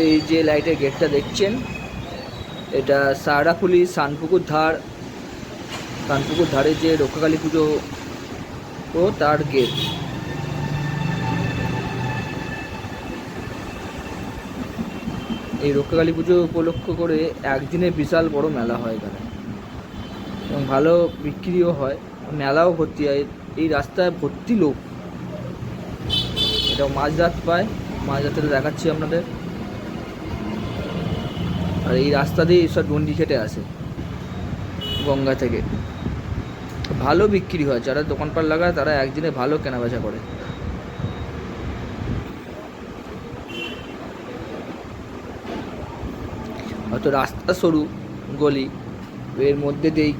এই যে লাইটের গেটটা দেখছেন, এটা সারাফুলি সানপুকুর ধার। সানপুকুর ধারে যে রক্ষাকালী পুজো ও তার গেট এই রক্ষাকালী পুজো উপলক্ষ করে একদিনে বিশাল বড় মেলা হয় এখানে। এবং ভালো বিক্রিও হয়। মেলাও ভর্তি হয়। এই রাস্তায় ভর্তি লোক। এটা মাঝরাত পায়। মাঝরাতে দেখাচ্ছি আপনাদের। আর এই রাস্তা দিয়ে সব ডন্ডি খেটে আসে গঙ্গা থেকে। ভালো বিক্রি হয়, যারা দোকানপাট লাগায় তারা একদিনে ভালো কেনাবেচা করে। হয়তো রাস্তা সরু, গলি, এর মধ্যে দিয়েই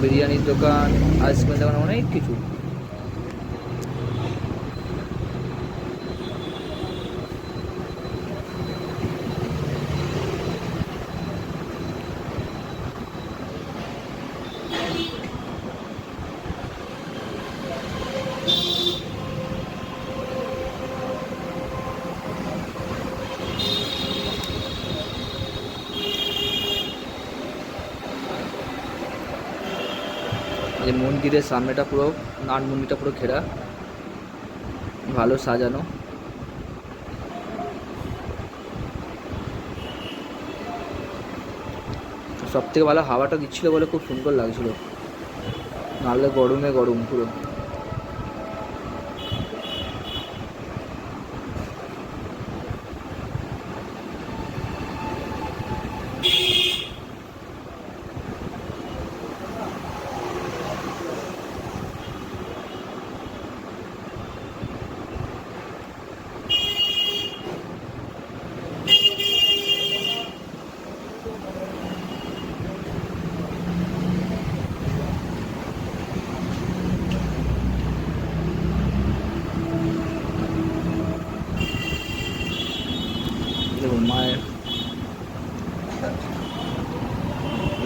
বিরিয়ানির দোকান আইসক্রিমের দোকান, অনেক কিছু। যে মন্দিরের সামনেটা পুরো নাট মন্দিরটা পুরো ঘেরা। ভালো সাজানো। সব থেকে ভালো হাওয়াটা দিচ্ছিল বলে খুব সুন্দর লাগছিল। নাহলে গরমে গরম পুরো।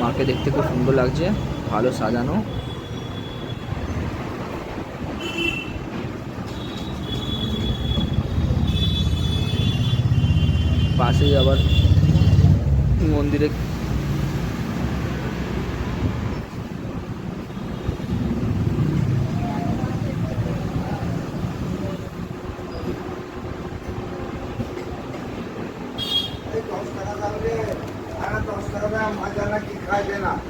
মাকে দেখতে খুব সুন্দর লাগছে ভালো সাজানো। পাশেই আবার মন্দিরে あなたの体はま駄なき変えてな。